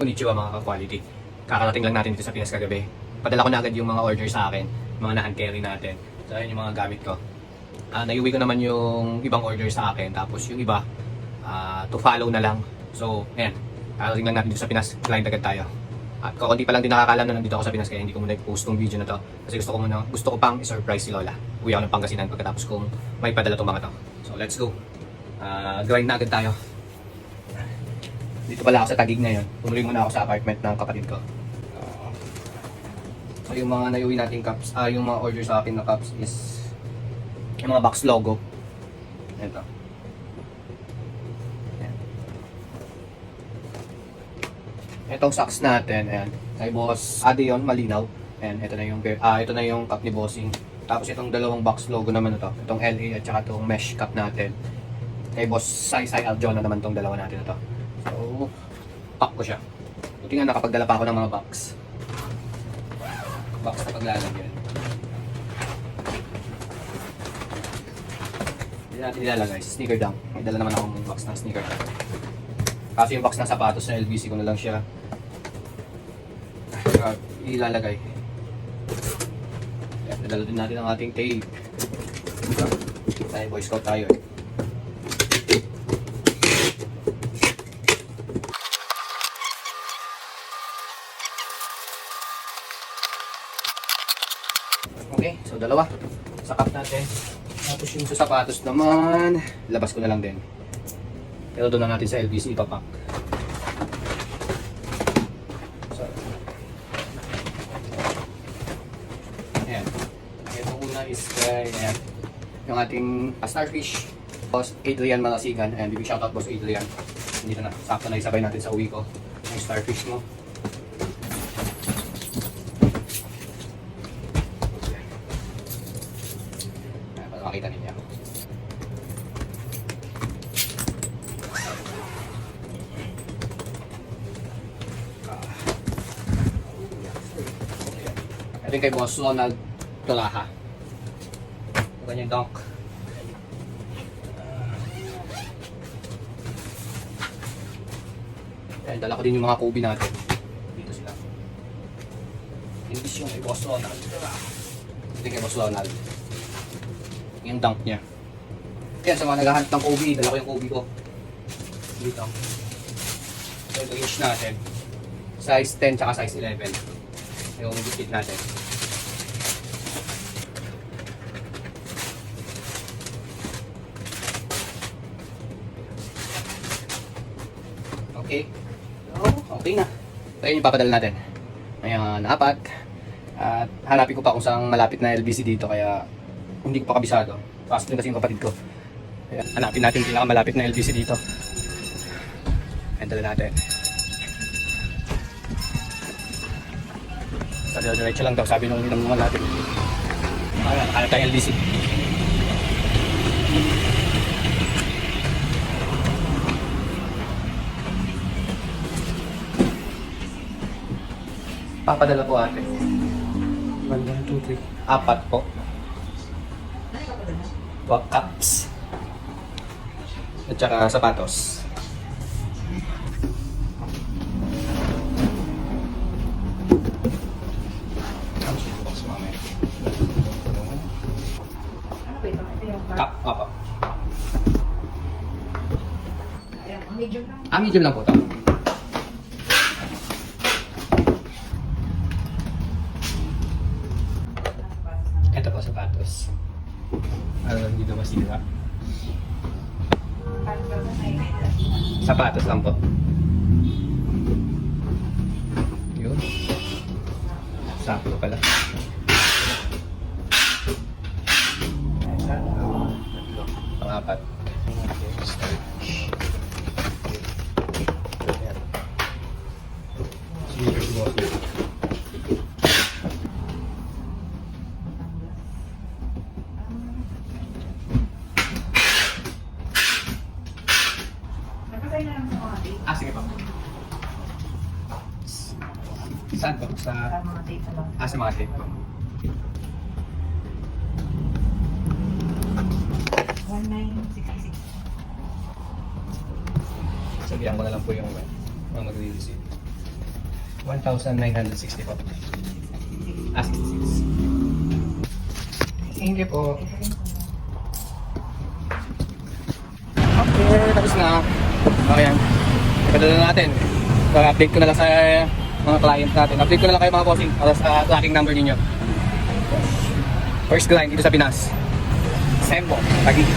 Konnichiwa mga ka-quality. Kakarating lang natin dito sa Pinas kagabi. Padala ko na agad yung mga order sa akin, mga na-hand carry natin. So, ayun yung mga gamit ko. Ah, naiuwi ko naman yung ibang order sa akin, tapos yung iba, ah, to follow na lang. So, ayan, kakarating lang natin dito sa Pinas, client agad tayo. At kakunti pa lang din nakakalam na nandito ako sa Pinas kaya hindi ko muna i-post tong video na to. Kasi gusto ko muna, gusto ko pang i-surprise si Lola. Uwi ako ng Pangasinan pagkatapos kong may padala tong mga to. So, let's go. Ah, grind na agad tayo. Dito pala ako sa Tagig ngayon. Tumuloy muna ako sa apartment ng kapatid ko. Ah, so yung mga naiuwi nating cups, ah yung mga order sa akin na cups is yung mga box logo. Ito. Ayan. Itong socks natin, ayan. Kay boss Adeon Malinaw. Ayan, ito na yung ah ito na yung cup ni Bossing. Tapos itong dalawang box logo naman ito. Itong LA at saka itong mesh cup natin. Kay boss Sai Sai Aljona naman itong dalawa natin ito. So, pack ko siya. Buti nga nakapagdala pa ako ng mga box. Box na paglalagyan. Hindi natin ilalagay. Sneaker down. May dala naman akong box ng sneaker down. Kaso yung box ng sapatos sa LBC ko na lang siya uh, ilalagay. Nadala din natin ang ating tape. Tayo, boy scout tayo eh. Okay, so dalawa. Sakap natin. Tapos yung sa sapatos naman, labas ko na lang din. Pero doon na natin sa LBC ipapak. So, ayan. Ito una is kay, ayan, yung ating starfish. Boss Adrian Malasigan. And big shoutout boss Adrian. Dito na, sakto na isabay natin sa uwi ko. Yung starfish mo. Makita ninyo. Ito kay Boss Ronald Tolaha. Ito kanyang donk. Ayan, dala ko din yung mga Kobe natin. Dito sila. English yung kay Boss Ronald. Ito kay Boss Ronald. Yung dunk niya. Kaya sa mga naghahanap ng Kobe, dala ko yung Kobe ko. Dito. So ito inch natin. Size 10 tsaka size 11. Yung bukit natin. Okay. So, okay na. So, yun yung papadala natin. Ayan, apat. At hanapin ko pa kung saan malapit na LBC dito kaya hindi ko pa kabisado. Pasok din kasi yung kapatid ko. Ayan, hanapin natin yung pinakamalapit na LBC dito. Ayan, dala natin. Sa diretso lang daw, sabi nung mga natin. Ayan, hanap tayong LBC. Papadala po ate. 1, 2, 3. Apat po. Wa- Cups. At saka sapatos. Cup. Ah, medium lang po. Ito po sapatos. Ano, hindi na masira. Ay, Sapatos lang po. Yun. Sakto pala. Pangapat. Sneakers boss. Nakasay na lang sa mga tape. Ah, sige pa. Saan po? Sa... Sa mga tape sa mga. Ah, sa mga tape po. 1966. Sabihan ko na lang po yung mga magre-receive. 1,960 po. Ah, 66. Thank you po. Okay, tapos na. Okay yan. Ipadala na natin. So, update ko na lang sa mga client natin. Update ko na lang kayo mga bossing para sa tracking number ninyo. First grind dito sa Pinas. Sembo, Taguig.